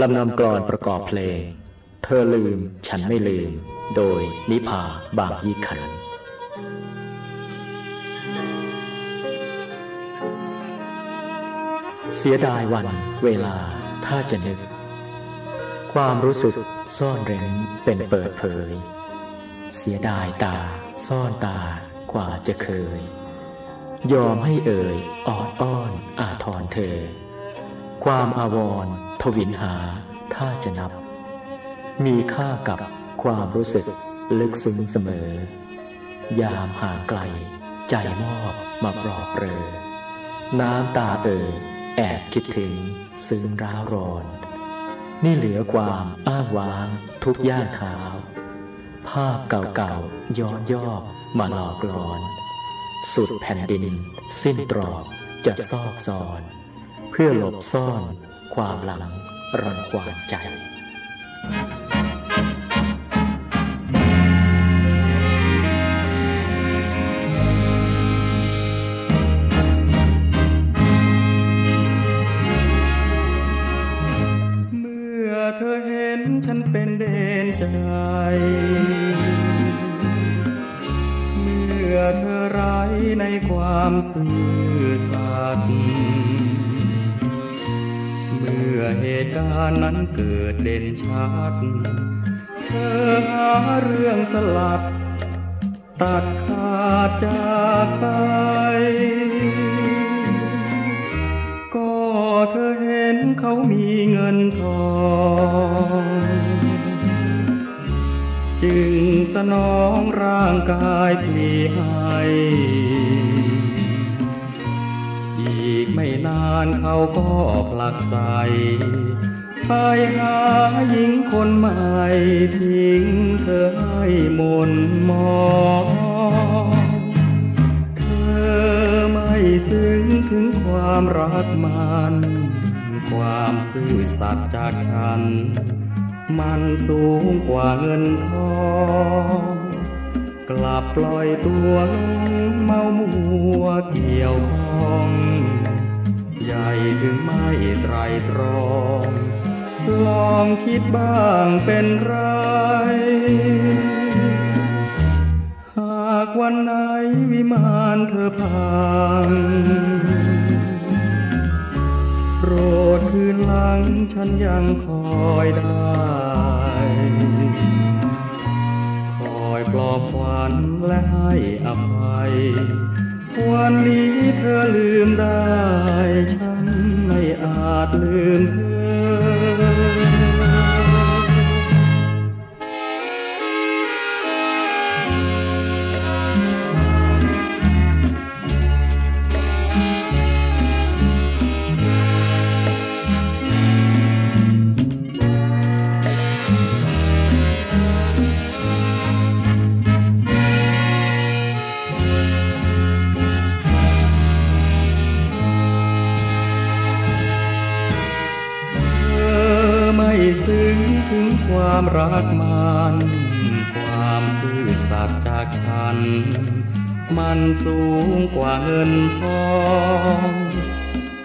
ลำนำกรอนประกอบเพลง เธอลืมฉันไม่ลืม โดยนิพาบางยี่ขันธ์เสียดายวันเวลาถ้าจะนึก ความรู้สึกซ่อนเร้นเป็นเปิดเผย เสียดายตาซ่อนตากว่าจะเคย ยอมให้เอ่ยออดอ้อนอาทรเธอ ความอาวรณ์ทวินหา ถ้าจะนับ มีค่ากับความรู้สึกลึกซึ้งเสมอ ยามห่างไกล ใจมอบมาปลอบเปรอน้ำตาเอ่ยแอบคิดถึงซึ้งร้าวรอนนี่เหลือความอ้างว้างทุกย่างเท้า ภาพเก่าๆย้อนยอบมาหลอกหลอน สุดแผ่นดิน สิ้นตรอกจะซอกซอน พื่อหลบซ่อนความหลังรังควานใจเมื่อเธอเห็นฉันเป็นเด่นใจ เมื่อเธอไร้ในความซื่อสัตย์ มื่อเหตุการณ์นั้นเกิดเด่นชัด เธอหาเรื่องสลัด ตัดขาดจากไป ก็เธอเห็นเขามีเงินทอง จึงสนองร่างกายพลีให้ ไม่นานเขาก็ผลักใสไปหาหญิงคนใหม่ทิ้งเธอให้หมนมองเธอไม่ซึ้งถึงความรักมัน ความซื่อสัตย์จากฉัน มันสูงกว่าเงินทอง กลับปล่อยตัวลงเมามัว คิดบ้างเป็นไร หากวันไหนวิมานเธอพังโปรดคืนหลังฉันยังคอยได้ คอยปลอบขวัญและให้อภัย วันนี้เธอลืมได้ ฉันไม่อาจลืมเธอ ซึ้งถึงความรักมัน ความซื่อสัตย์จากฉัน มันสูงกว่าเงินทอง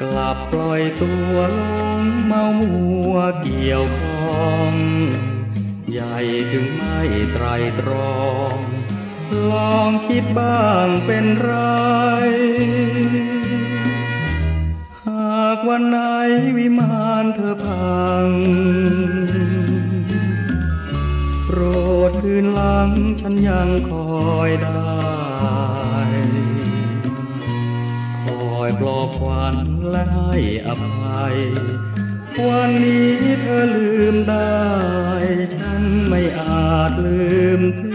กลับปล่อยตัวลงเมามัวเกี่ยวข้อง ใหญ่ถึงไม่ไตรตรอง ลองคิดบ้างเป็นไร วันไหนวิมานเธอพัง โปรดคืนหลังฉันยังคอยได้ คอยปลอบขวัญและให้อภัย วันนี้เธอลืมได้ ฉันไม่อาจลืมเธอ